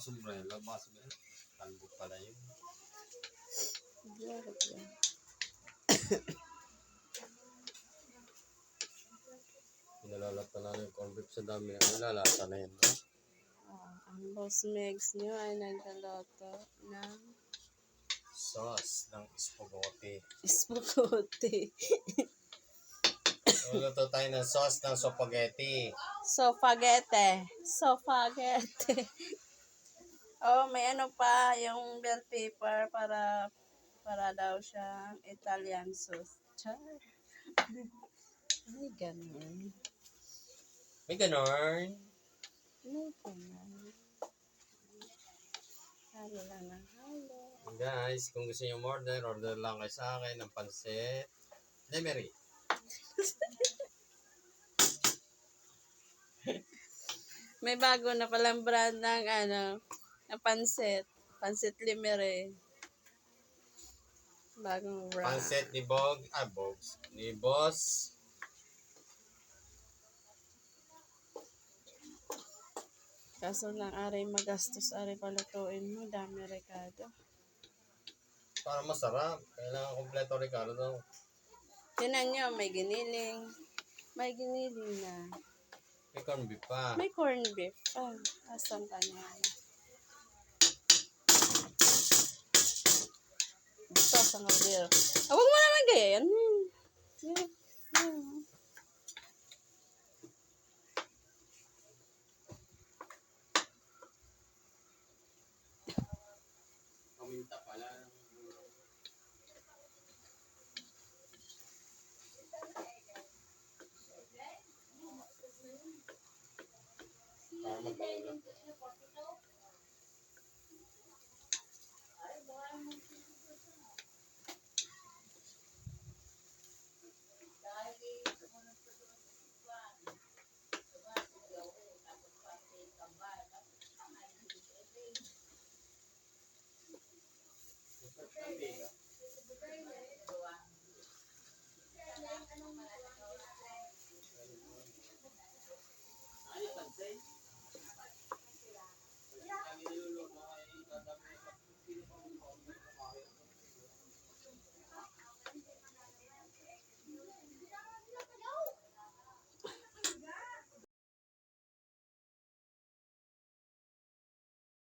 sombrero, baka sabihin, kalbo pala yun. Bakit yan? Pinalalata na yung corned beef sa dami. Ay, lalata na yan. no? Ah, ang boss Megs nyo ay naglaloto ng Sauce ng spaghetti. spaghetti. Luluto tayo ng sauce ng spaghetti. Sofagete. Sofagete. Oh, may ano pa, yung bell paper para para daw siyang Italian sauce. Char. Ay, ganun. May ganon. Ay, ganun. Halo lang ng halo. Guys, kung gusto niyo order, order lang kayo sa akin ng pansit. Lemery. May bago na palang brand ng ano, na pansit. Pansit limere. Bagong brand. Pansit ni Bog, ah, Bogs, ni Boss. Kaso lang, aray magastos, aray palutuin mo. Dami rekado. Para masarap. Kailangan kompleto Ricardo daw. Tinan nyo, may giniling. May giniling na. May corned beef pa. May corned beef. Ah, asan ka niya? Sa ngabir. Ah, huwag mo naman gayayan. Hmm. Yeah. Hmm. Paminta pala. Para magbago